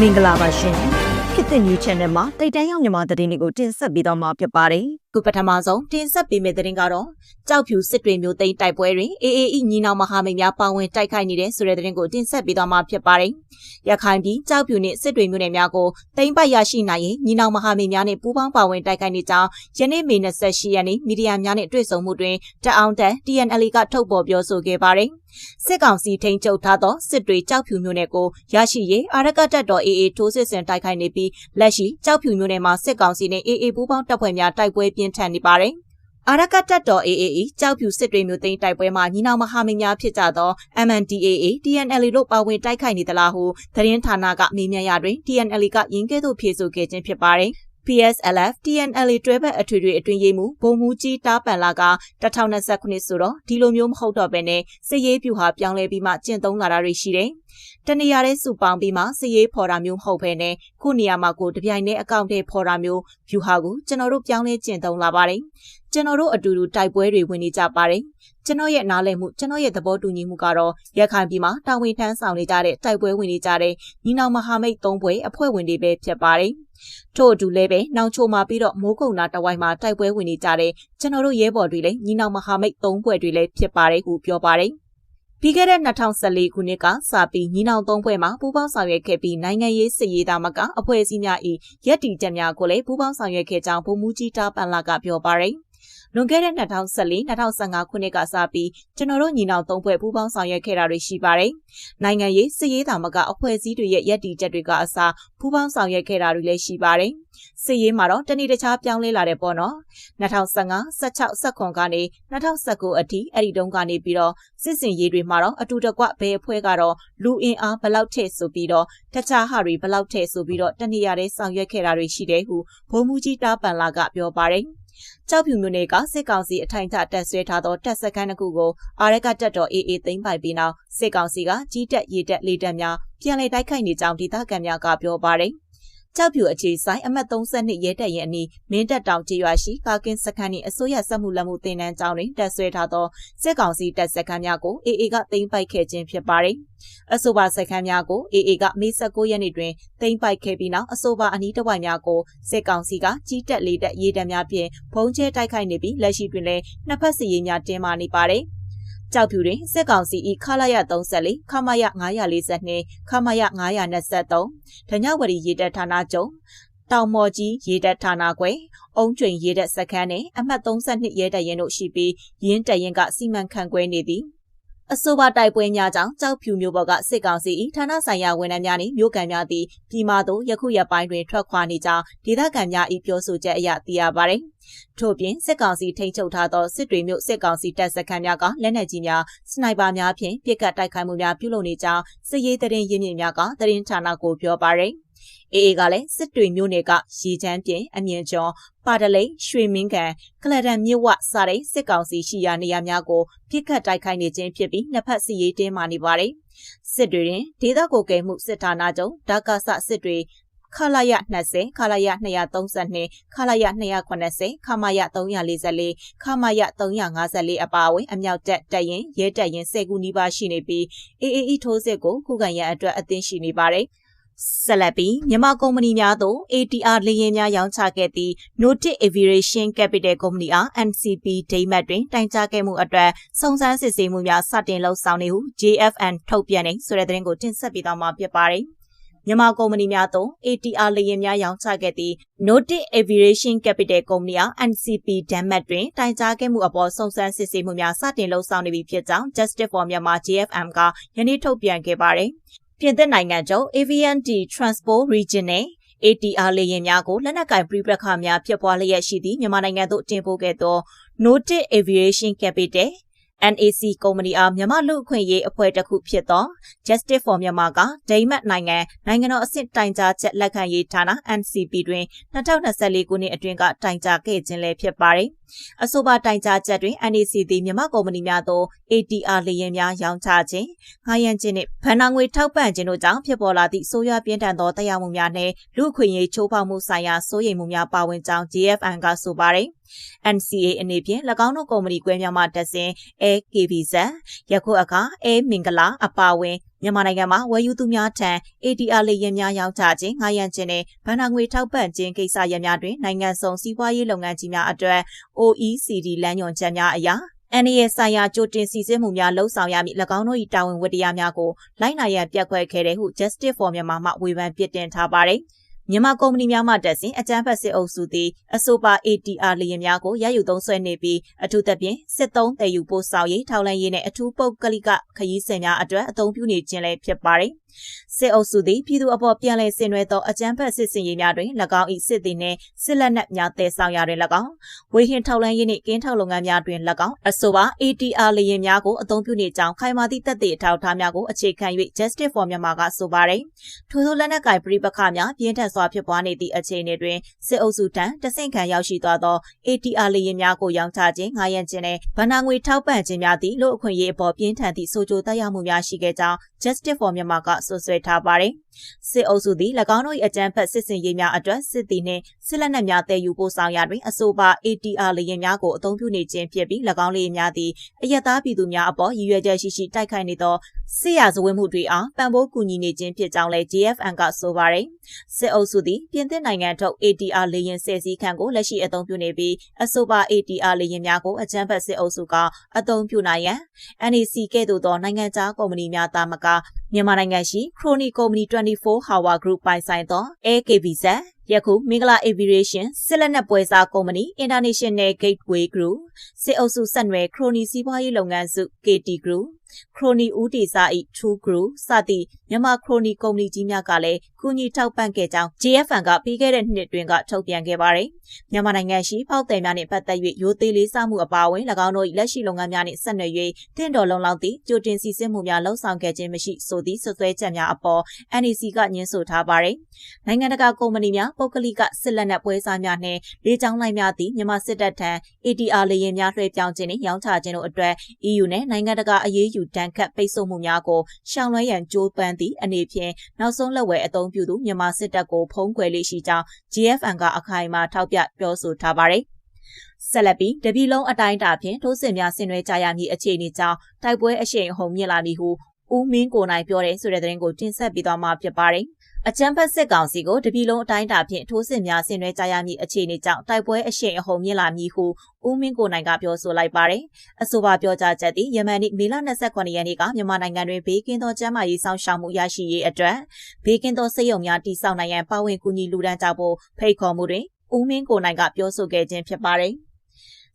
မင်္ဂလာပါရှင် ခေတ်သစ် new channel မှာတိတ်တန်းရောက်မြန်မာသတင်းတွေကိုတင်ဆက်ပေးတော့မှာဖြစ်ပါတယ်ခုပထမဆုံးတင်ဆက်ပေးမယ့်သတင်းကတော့ကြောက်ဖြူစစ်တွေမျိုးသိမ်းတိုက်ပွဲတွင် AAE ညီနောင်မဟာမိတ်များပါဝင်တိုက်ခိုက်နေတဲ့ဆိုတဲ့သတင်းကိုတင်ဆက်ပေးသွားမှာဖြစ်ပါတယ်။ရခိုင်ပြည်ကြောက်ဖြူနှင့်စစ်တွေမျိုးနယ်များကိုသိမ်းပိုက်ရရှိနိုင်ရင်ညီနောင်မဟာမိတ်များနှင့်ပူးပေါင်းပါဝင်တိုက်ခိုက်နေကြောင်းယနေ့မေ28ရက်နေ့မီဒီယာများနှင့်တွေ့ဆုံမှုတွင်တအောင်တန် TNL ကထုတ်ပေါ်ပြောဆိုခဲ့ပါတယ်။စစ်ကောင်စီထိန်းချုပ်ထားသောစစ်တွေကြောက်ဖြူမျိုးနယ်ကိုရရှိရေးအာရကတပ်တော် AA ထိုးစစ်ဆင်တိုက်ခိုက်နေပြီးလက်ရှိကြောက်ဖြူမျိုးနယ်မှာစစ်ကောင်စီနှင့် AA ပူးပေါင်းတပ်ဖွဲ့များတိုက်ပွဲပြင်းထန်နေပါတယ်။အာရကတပ်တော် AAE ကြောက်ဖြူစစ်တွေမျိုးသိမ်းတိုက်ပွဲမှာညီနောင်မဟာမိတ်များဖြစ်ကြသော MNDAA TNL တို့ပါဝင်တိုက်ခိုက်နေသလားဟုသတင်းဌာနကမေးမြန်းရာတွင် TNL ကရင်းကဲ့သို့ဖြေဆိုခဲ့ခြင်းဖြစ်ပါတယ်။ PSLF TNL တွဲဘက်အထွေထွေအတွင်းရေးမှုဘုံမူကြီးတားပန်လာက2029ဆိုတော့ဒီလိုမျိုးမဟုတ်တော့ဘဲနဲ့စစ်ရေးပြူဟာပြောင်းလဲပြီးမှကျင့်သုံးလာတာတွေရှိတယ်။ တနေရာတဲ့စုပေါင်းပြီးမှစစ်ရေးဖော်တာမျိုးမဟုတ်ဘဲနဲ့ခုနေရာမှာကိုတပြိုင်တည်းအကောင့်ထဲဖော်တာမျိုးပြူဟာကိုကျွန်တော်တို့ပြောင်းလဲကျင့်သုံးလာပါတယ်။ကျွန်တော်တို့အတူတူတိုက်ပွဲတွေဝင်နေကြပါတယ်။ကျွန်တော်ရဲ့နားလည်မှုကျွန်တော်ရဲ့သဘောတူညီမှုကတော့ရခိုင်ပြည်မှာတာဝန်ထမ်းဆောင်နေကြတဲ့တိုက်ပွဲဝင်နေကြတဲ့ညီနောင်မဟာမိတ်၃ဘွဲအဖွဲ့ဝင်တွေပဲဖြစ်ပါတယ်။ထို့အတူလည်းပဲနောင်ချိုမှာပြီးတော့မိုးကုံနာတဝိုင်းမှာတိုက်ပွဲဝင်နေကြတဲ့ကျွန်တော်တို့ရဲဘော်တွေလည်းညီနောင်မဟာမိတ်၃ဘွဲတွေလည်းဖြစ်ပါတယ်ဟုပြောပါတယ်။ ပြီးခဲ့တဲ့2014ခုနှစ်ကစပြီးညီနောင်သုံးဖွဲ့မှာပူးပေါင်းဆောင်ရွက်ခဲ့ပြီးနိုင်ငံရေးစစ်ရေးသားမကအဖွဲ့အစည်းများ၏ရက်တီချက်များကိုလည်းပူးပေါင်းဆောင်ရွက်ခဲ့ကြောင်းဗိုလ်မှူးကြီးတားပန်လာကပြောပါရယ် လွန်ခဲ့တဲ့2014-2015ခုနှစ်ကစပြီးကျွန်တော်တို့ညီနောင်သုံးဖွဲ့ပူးပေါင်းဆောင်ရွက်ခဲ့တာတွေရှိပါတယ်။နိုင်ငံရေးစစ်ရေးသားမကအဖွဲ့အစည်းတွေရဲ့ရက်တီချက်တွေကအစားပူးပေါင်းဆောင်ရွက်ခဲ့တာတွေလည်းရှိပါတယ်။စစ်ရေးမှာတော့တနေ့တခြားပြောင်းလဲလာတယ်ပေါ့နော်။2015 16 19ကနေ2019အထိအဲ့ဒီတုန်းကနေပြီးတော့စစ်စင်ရေးတွေမှာတော့အတူတကွဘယ်အဖွဲ့ကတော့လူအင်အားဘလောက်ထည့်ဆိုပြီးတော့တခြားဟာတွေဘလောက်ထည့်ဆိုပြီးတော့တနေရာတဲ့ဆောင်ရွက်ခဲ့တာတွေရှိတယ်ဟုဘုံမူကြီးတားပန်လာကပြောပါတယ်။ ကြောက်ဖြူမြို့နယ်ကစစ်ကောင်စီအထိုင်ချတက်ဆွဲထားသောတပ်စခန်းတစ်ခုကိုအာရကတပ်တော် AA သိမ်းပိုက်ပြီးနောက်စစ်ကောင်စီကကြီးတက်ရေးတက်လေးတက်များပြန်လည်တိုက်ခိုက်နေကြောင်းဒေသခံများကပြောပါတယ်။ ကြောက်ဖြူအခြေဆိုင်အမှတ်32ရဲတပ်ရင်အနီးမင်းတပ်တောင်ကျေးရွာရှိကာကင်းစခန်းနှင့်အစိုးရစက်မှုလက်မှုတင်နန်းကျောင်းတွင်တပ်ဆွဲထားသောစစ်ကောင်စီတပ်စခန်းများကို AA ကသိမ်းပိုက်ခဲ့ခြင်းဖြစ်ပါတယ်။အဆိုပါစခန်းများကို AA ကမေ16ရက်နေ့တွင်သိမ်းပိုက်ခဲ့ပြီးနောက်အဆိုပါအနီးတစ်ဝိုက်များကိုစစ်ကောင်စီကကြီးတက်လေးတက်ရေးတပ်များဖြင့်ဖုံးကျဲတိုက်ခိုက်နေပြီးလက်ရှိတွင်လည်းနှစ်ဖက်စီရေးများတင်းမာနေပါတယ်။ ကြောက်ဖြူတွင်စစ်ကောင်စီ၏ခလာရ34ခမရ942ခမရ923ဓညဝရီရေတပ်ဌာနချုပ်တောင်မော်ကြီးရေတပ်ဌာနခွဲအုံးကျွင်ရေတပ်စခန်းနှင့်အမှတ်32ရဲတပ်ရင်တို့ရှိပြီးရင်းတပ်ရင်ကစီမံခန့်ခွဲနေသည် အဆိုပါတိုက်ပွဲများကြောင့်ကြောက်ဖြူမျိုးပေါ်ကစစ်ကောင်စီ၏ဌာနဆိုင်ရာဝန်ထမ်းများနှင့်မြို့ကန်များသည်ပြည်မာသို့ယခုရက်ပိုင်းတွင်ထွက်ခွာနေကြောင်းဒေသခံများ၏ပြောဆိုချက်အရသိရပါသည်။ထို့ပြင်စစ်ကောင်စီထိန်းချုပ်ထားသောစစ်တွေမျိုးစစ်ကောင်စီတပ်စခန်းများကလက်နက်ကြီးများစနိုက်ပါများဖြင့်ပစ်ကတ်တိုက်ခိုက်မှုများပြုလုပ်နေကြောင်းစစ်ရေးသတင်းရင်းမြစ်များကသတင်းဌာနကိုပြောပါရယ်။ အေအေကလည်းစစ်တွေမျိုးနယ်ကရေချမ်းပြင်အမြင့်ကျော်ပါတလိတ်ရွှေမင်းကန်ကလဒန်မြစ်ဝစတဲ့စစ်ကောင်စီရှိရာနေရာများကိုပြစ်ခတ်တိုက်ခိုက်နေခြင်းဖြစ်ပြီးနှစ်ဖက်စီရေးတင်းမာနေပါတယ်စစ်တွေတွင်ဒေသကိုကယ်မှုစစ်ဌာနချုပ်ဒါကာဆစစ်တွေခလာရ20ခလာရ232ခလာရ280ခမရ344ခမရ354အပါအဝင်အမြောက်တက်တက်ရင်ရဲတက်ရင်10ခုနီးပါးရှိနေပြီး AAE ထိုးစစ်ကိုခုခံရန်အတွက်အသင်းရှိနေပါတယ်။ ဆက်လက်ပြီးမြန်မာကုမ္ပဏီများသို့ ATR လေယာဉ်များရောင်းချခဲ့သည့် Notic Aviation Capital ကုမ္ပဏီအား NCP ဒိမတ်တွင်တိုင်ကြားခဲ့မှုအတွက်စုံစမ်းစစ်ဆေးမှုများစတင်လှုပ်ဆောင်နေဟု JFN ထုတ်ပြန်နေဆိုတဲ့သတင်းကိုတင်ဆက်ပေးသွားမှာဖြစ်ပါတယ်။မြန်မာကုမ္ပဏီများသို့ ATR လေယာဉ်များရောင်းချခဲ့သည့် Notic Aviation Capital ကုမ္ပဏီအား NCP ဒဏ်မှတ်တွင်တိုင်ကြားခဲ့မှုအပေါ်စုံစမ်းစစ်ဆေးမှုများစတင်လှုပ်ဆောင်နေပြီဖြစ်ကြောင်း Justice for Myanmar JFM ကယနေ့ထုတ်ပြန်ခဲ့ပါတယ်။ ပြင်သစ်နိုင်ငံချုပ် AVND Transport Region နဲ့ ATR လေယာဉ်များကိုလက်နက်ကင်ပြပခါများဖြစ်ပွားလျက်ရှိသည့်မြန်မာနိုင်ငံသို့တင်ပို့ခဲ့သော Noted Aviation Capital NAC ကုမ္ပဏီအားမြန်မာလူအခွင့်ရေးအဖွဲ့တစ်ခုဖြစ်သော Justice for Myanmar ကဒိမတ်နိုင်ငံနိုင်ငံတော်အဆင့်တိုင်ကြားချက်လက်ခံရေးဌာန NCP တွင်2024ခုနှစ်အတွင်းကတိုင်ကြားခဲ့ခြင်းလည်းဖြစ်ပါတယ်။ အဆိုပါတိုင်ကြားချက်တွင် NAC သည်မြန်မာကုမ္ပဏီများသို့ ATR လေယာဉ်များရောင်းချခြင်း၊ငှားရမ်းခြင်းနှင့်ဗန်နာငွေထောက်ပံ့ခြင်းတို့ကြောင့်ဖြစ်ပေါ်လာသည့်ဆိုးရွားပြင်းထန်သောတရားမှုများနှင့်လူအခွင့်အရေးချိုးဖောက်မှုဆိုင်ရာစိုးရိမ်မှုများပါဝင်ကြောင်း JFN ကဆိုပါတယ်။ NCA အနေဖြင့်၎င်းတို့ကုမ္ပဏီကွဲများမှတက်စဉ် AKBZ ယခုအခါ A မင်္ဂလာအပါဝင် မြန်မာနိုင်ငံမှာဝယ်ယူသူများထံ ATR လေယာဉ်များရောင်းချခြင်းငှားရမ်းခြင်းနဲ့ဗဏ္ဍာငွေထောက်ပံ့ခြင်းကိစ္စရပ်များတွင်နိုင်ငံစုံစီးပွားရေးလုပ်ငန်းကြီးများအတွက် OECD လမ်းညွှန်ချက်များအရ NAS ဆိုင်ရာကြိုတင်စီစစ်မှုများလှုံ့ဆော်ရမည့်၎င်းတို့၏တာဝန်ဝတ္တရားများကိုလိုက်နာရန်ပြက်ကွက်ခဲ့တဲ့ဟု Justice for Myanmar မှဝေဖန်ပြစ်တင်ထားပါတယ်။ မြန်မာကုမ္ပဏီများမှတက်စဉ်အကြမ်းဖက်စစ်အုပ်စုသည်အဆိုပါ ATR လေယာဉ်များကိုရယူသုံးစွဲနေပြီးအထူးသဖြင့်စစ်သုံးတည်ယူပို့ဆောင်ရေးထောက်လှမ်းရေးနဲ့အထူးပုတ်ကလိကခရီးစဉ်များအတွက်အသုံးပြုနေခြင်းလည်းဖြစ်ပါတယ်။စစ်အုပ်စုသည်ပြည်သူအပေါ်ပြန်လည်ဆင်နွှဲသောအကြမ်းဖက်စစ်စင်ရေးများတွင်၎င်း၏စစ်သည်နှင့်စစ်လက်နက်များတည်ဆောင်ရာတွင်၎င်းဝေဟင်ထောက်လှမ်းရေးနှင့်ကင်းထောက်လုပ်ငန်းများတွင်၎င်းအဆိုပါ ATR လေယာဉ်များကိုအသုံးပြုနေကြောင်းခိုင်မာသည့်တပ်တွေအထောက်အထားများကိုအခြေခံ၍ Justice for Myanmar ကဆိုပါတယ်။ထို့သောလက်နက်ကင်ပြည်ပခါများပြင်းထန်စွာဖြစ်ပွားနေသည့်အခြေအနေတွင်စစ်အုပ်စုထံတဆင့်ခံရောက်ရှိသွားသော ATR လေယာဉ်များကိုရောင်းချခြင်းငှားရမ်းခြင်းနဲ့ဗဏ္ဍာငွေထောက်ပံ့ခြင်းများသည့်လူအခွင့်အရေးအပေါ်ပြင်းထန်သည့်ဆိုကြိုတက်ရောက်မှုများရှိခဲ့ကြောင်း Justice for Myanmar ကဆွဆွဲထားပါတယ်။စစ်အုပ်စုသည်၎င်းတို့၏အကြမ်းဖက်စစ်စင်ရေးများအတွက်စစ်သည်နှင့်စစ်လက်နက်များတည်ယူပို့ဆောင်ရာတွင်အဆိုပါ ATR လေယာဉ်များကိုအသုံးပြုနေခြင်းဖြစ်ပြီး၎င်းလေယာဉ်များသည်အယက်သားပြည်သူများအပေါ်ရည်ရွယ်ချက်ရှိရှိတိုက်ခိုက်နေသောစစ်ရာဇဝတ်မှုတွေအားပံ့ပိုးကူညီနေခြင်းဖြစ်ကြောင်းလည်း GFN ကဆိုပါတယ်။စစ်အုပ်စုသည်ပြင်သစ်နိုင်ငံထုတ် ATR လေယာဉ်ဆယ်စီးခန့်ကိုလက်ရှိအသုံးပြုနေပြီးအဆိုပါ ATR လေယာဉ်များကိုအကြမ်းဖက်စစ်အုပ်စုကအသုံးပြုနိုင်ရန် NEC ကဲ့သို့သောနိုင်ငံခြားကုမ္ပဏီများသားမက မြန်မာနိုင်ငံရှိ Crony Company 24 Hour Group ပိုင်ဆိုင်သော AKBZ ယခုမင်္ဂလာ Aviation စစ်လက်နက်ပွဲစားကုမ္ပဏီ International Gateway Group စစ်အုပ်စုဆက်နွယ် Crony စီးပွားရေးလုပ်ငန်းစု KT Group ခရိုနီဦးတီစာ၏ True Group စသည့်မြန်မာခရိုနီကုမ္ပဏီကြီးများကလည်းကူညီထောက်ပံ့ခဲ့ကြောင်း JFN ကပြီးခဲ့တဲ့နှစ်တွင်ကထုတ်ပြန်ခဲ့ပါတယ်။မြန်မာနိုင်ငံရှိဖောက်သည်များနှင့်ပတ်သက်၍ရိုသေလေးစားမှုအပါအဝင်၎င်းတို့၏လက်ရှိလုပ်ငန်းများနှင့်ဆက်နွယ်၍တင့်တော်လုံလောက်သည့်ကြိုတင်စီစစ်မှုများလှုံ့ဆော်ခဲ့ခြင်းမရှိဆိုသည့်ဆွဆွဲချက်များအပေါ် NEC ကညှင်းဆိုထားပါတယ်။နိုင်ငံတကာကုမ္ပဏီများပုဂ္ဂလိကစစ်လက်နက်ပွဲစားများနှင့်လေကြောင်းလိုင်းများသည့်မြန်မာစစ်တပ်ထံ ATR လေယာဉ်များလွှဲပြောင်းခြင်းနှင့်ရောင်းချခြင်းတို့အတွက် EU နဲ့နိုင်ငံတကာအရေးယူတန်းခတ်ပိတ်ဆို့မှုများကိုရှောင်လွှဲရန်ကြိုးပမ်းသည့်အနေဖြင့်နောက်ဆုံးလက်ဝဲအသုံးပြုသူမြန်မာစစ်တပ်ကိုဖုံးကွယ်လေးရှိကြောင်း GFN ကအခိုင်အမာထောက်ပြပြောဆိုထားပါတယ်။ဆက်လက်ပြီးတပြည်လုံးအတိုင်းအတာဖြင့်ထိုးစစ်များဆင်နွှဲကြရမည့်အခြေအနေကြောင့်တိုက်ပွဲအရှိန်အဟုန်မြင့်လာပြီဟု ဦးမင်းကိုနိုင်ပြောတဲ့ဆိုတဲ့သတင်းကိုတင်ဆက်ပေးသွားမှာဖြစ်ပါတယ်။အကြမ်းဖက်စစ်ကောင်စီကိုတပြည်လုံးအတိုင်းအတာဖြင့်ထိုးစစ်များဆင်နွှဲကြရမည့်အခြေအနေကြောင့်တိုက်ပွဲအရှိန်အဟုန်မြင့်လာမည်ဟုဦးမင်းကိုနိုင်ကပြောဆိုလိုက်ပါတယ်။အဆိုပါပြောကြားချက်သည်ယမန်နေ့မေလ29ရက်နေ့ကမြန်မာနိုင်ငံတွင်ဘေးကင်းသောကျန်းမာရေးစောင့်ရှောက်မှုရရှိရေးအတွက်ဘေးကင်းသောစိတ်ယုံများတည်ဆောက်နိုင်ရန်ပါဝင်ကူညီလူဒန်းကြဖို့ဖိတ်ခေါ်မှုတွင်ဦးမင်းကိုနိုင်ကပြောဆိုခဲ့ခြင်းဖြစ်ပါတယ်။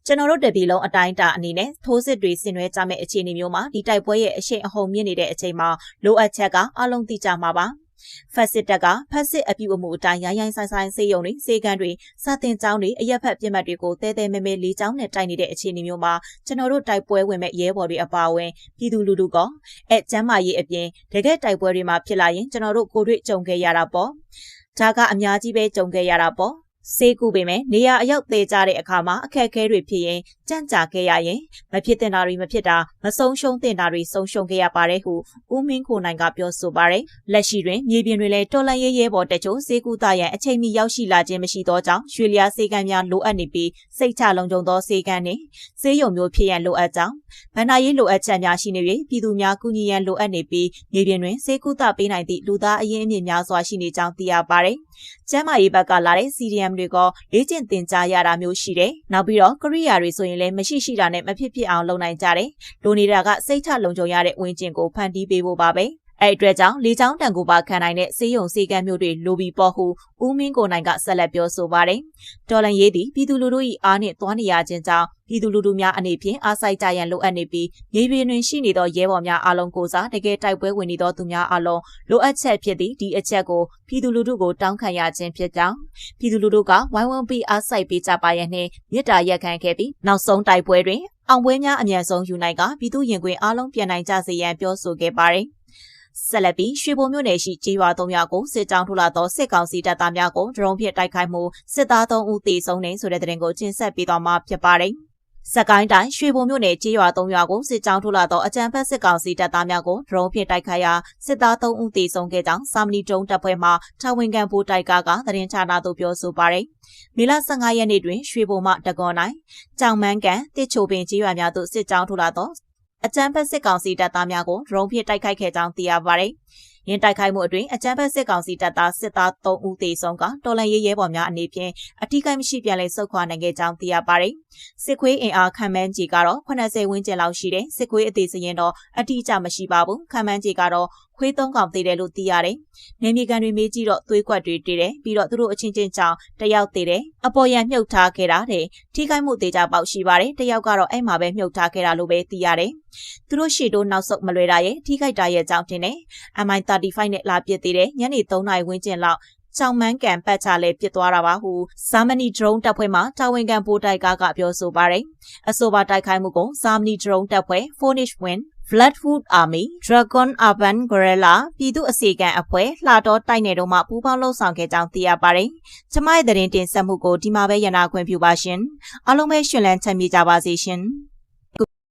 ကျွန်တော်တို့တပြည်လုံးအတိုင်းအတာအနေနဲ့ထိုးစစ်တွေဆင်နွှဲကြမယ့်အခြေအနေမျိုးမှာဒီတိုက်ပွဲရဲ့အရှိန်အဟုန်မြင့်နေတဲ့အချိန်မှာလိုအပ်ချက်ကအလုံးသိကြမှာပါ။ဖက်စစ်တပ်ကဖက်စစ်အပြုအမူအတိုင်းရိုင်းရိုင်းဆိုင်ဆိုင်စေယုံတွေစေကန်းတွေစာတင်ကျောင်းတွေအရက်ဖက်ပြစ်မှတ်တွေကိုတဲတဲမဲမဲလေးကျောင်းနဲ့တိုက်နေတဲ့အခြေအနေမျိုးမှာကျွန်တော်တို့တိုက်ပွဲဝင်မဲ့ရဲဘော်တွေအပါအဝင်ပြည်သူလူထုကအဲကျမ်းမာရေးအပြင်တကယ်တိုက်ပွဲတွေမှာဖြစ်လာရင်ကျွန်တော်တို့ကိုတွေ့ကြုံခဲ့ရတာပေါ့ဒါကအများကြီးပဲကြုံခဲ့ရတာပေါ့ စေးကူပေမဲ့နေရာအရောက်သေးကြတဲ့အခါမှာအခက်အခဲတွေဖြစ်ရင်ကြန့်ကြာခဲ့ရရင်မဖြစ်တင်တာတွေမဖြစ်တာမဆုံးရှုံးတင်တာတွေဆုံးရှုံးခဲ့ရပါတယ်ဟုဦးမင်းခိုနိုင်ကပြောဆိုပါတယ်လက်ရှိတွင်မြေပြင်တွေလည်းတော်လန်ရဲရဲပေါ်တချို့စေးကူတာရန်အချိန်မီရောက်ရှိလာခြင်းမရှိသောကြောင့်ရွှေလျားစေကံများလိုအပ်နေပြီးစိတ်ချလုံခြုံသောစေကံနှင့်စေးရုံမျိုးဖြစ်ရန်လိုအပ်ကြောင်းဗန္ဒာရေးလိုအပ်ချက်များရှိနေ၍ပြည်သူများကူညီရန်လိုအပ်နေပြီးမြေပြင်တွင်စေးကူတာပေးနိုင်သည့်လူသားအရင်းအမြစ်များစွာရှိနေကြောင်းသိရပါတယ်ကျမ်းမာရေးဘက်ကလာတဲ့ CDM တွေကလေ့ကျင့်သင်ကြားရတာမျိုးရှိတယ်။နောက်ပြီးတော့ကရိယာတွေဆိုရင်လည်းမရှိရှိတာနဲ့မဖြစ်ဖြစ်အောင်လုပ်နိုင်ကြတယ်။လိုနေတာကစိတ်ချလုံခြုံရတဲ့ဝင်းကျင်ကိုဖန်တီးပေးဖို့ပါပဲ။ အဲ့အတွက်ကြောင့်လေချောင်းတန်ကိုပါခံနိုင်တဲ့စေးရုံစေကမ်းမျိုးတွေလိုပြီးပေါ့ဟုဦးမင်းကိုနိုင်ကဆက်လက်ပြောဆိုပါတယ်။တော်လန်ရေးသည်ပြည်သူလူထု၏အားနှင့်သွားနေရခြင်းကြောင့်ပြည်သူလူထုများအနေဖြင့်အားစိုက်ကြရန်လိုအပ်နေပြီးမြေပြင်တွင်ရှိနေသောရဲဘော်များအားလုံးကိုစားတကယ်တိုက်ပွဲဝင်နေသောသူများအားလုံးလိုအပ်ချက်ဖြစ်သည့်ဒီအချက်ကိုပြည်သူလူထုကိုတောင်းခံရခြင်းဖြစ်ကြောင်းပြည်သူလူထုကဝိုင်းဝန်းပြီးအားစိုက်ပေးကြပါရန်နှင့်မြစ်တာရက်ခံခဲ့ပြီးနောက်ဆုံးတိုက်ပွဲတွင်အောင်ပွဲများအမြန်ဆုံးယူနိုင်ကပြည်သူရင်ခွင်အားလုံးပြန်နိုင်ကြစေရန်ပြောဆိုခဲ့ပါတယ်။ ဆက်လက်ပြီးရွှေဘုံမြို့နယ်ရှိကြေးရွာ၃ရွာကိုစစ်ကြောင်းထိုးလာသောစစ်ကောင်စီတပ်သားများကိုဒရုန်းဖြင့်တိုက်ခိုက်မှုစစ်သား၃ဦးသေဆုံးနေဆိုတဲ့တဲ့တင်ကိုကျင်းဆက်ပေးသွားမှာဖြစ်ပါတယ်။စကိုင်းတိုင်းရွှေဘုံမြို့နယ်ကြေးရွာ၃ရွာကိုစစ်ကြောင်းထိုးလာသောအကြံဖက်စစ်ကောင်စီတပ်သားများကိုဒရုန်းဖြင့်တိုက်ခိုက်ရာစစ်သား၃ဦးသေဆုံးခဲ့ကြောင်းစာမဏီတုံးတပ်ဖွဲ့မှတာဝန်ခံဗိုလ်တိုက်ကကသတင်းချတာသို့ပြောဆိုပါတယ်။မေလ15ရက်နေ့တွင်ရွှေဘုံမှတကွန်နိုင်ကြောင်မန်းကန်တစ်ချိုပင်ကြေးရွာများသို့စစ်ကြောင်းထိုးလာသော အကြမ်းဖက်စစ်ကောင်စီတပ်သားများကိုဒရုန်းဖြင့်တိုက်ခိုက်ခဲ့ကြောင်းသိရပါတယ်။ရင်းတိုက်ခိုက်မှုအတွင်းအကြမ်းဖက်စစ်ကောင်စီတပ်သားစစ်သား3ဦးသေဆုံးကတော်လန်ရေးရဲဘော်များအနေဖြင့်အထိကိမရှိပြန်လည်ဆုတ်ခွာနိုင်ခဲ့ကြောင်းသိရပါတယ်။စစ်ခွေးအင်အားခံမှန်းကြီးကတော့80ဝန်းကျင်လောက်ရှိတဲ့စစ်ခွေးအသေးစရင်တော့အတိအကျမရှိပါဘူး။ခံမှန်းကြီးကတော့ ခွေးသုံးကောင်သေးတယ်လို့သိရတယ်။နေမြေကန်တွေမေးကြည့်တော့သွေးကွက်တွေတည်တယ်ပြီးတော့သူတို့အချင်းချင်းကြောင်တယောက်သေးတယ်။အပေါ်ရန်မြုပ်ထားခဲ့တာတဲ့။ထိခိုက်မှုသေးကြပေါက်ရှိပါတယ်။တယောက်ကတော့အဲ့မှာပဲမြုပ်ထားခဲ့တာလို့ပဲသိရတယ်။သူတို့ရှေ့တိုးနောက်ဆုတ်မလွယ်တာရဲ့ထိခိုက်တာရဲ့အကြောင်းတင်တယ်။ MI35 နဲ့လာပစ်သေးတယ်။ညနေ3နာရီဝန်းကျင်လောက် ကြောင်မန်းကန်ပတ်ချလဲပြစ်သွားတာပါဟုဇာမနီဒရုန်းတပ်ဖွဲ့မှတာဝန်ခံပိုးတိုက်ကကပြောဆိုပါတယ်။အဆိုပါတိုက်ခိုက်မှုကိုဇာမနီဒရုန်းတပ်ဖွဲ့ Fornish Wind Flatwood Army Dragon Urban Guerrilla ပြည်သူအစီကံအဖွဲ့လှတော်တိုက်နယ်တို့မှပူးပေါင်းလှုပ်ဆောင်ခဲ့ကြောင်းသိရပါတယ်။ကျမရဲ့သတင်းတင်ဆက်မှုကိုဒီမှာပဲရနာခွင့်ပြုပါရှင်။အားလုံးပဲရှင်လန်းချမ်းမြေကြပါစေရှင်။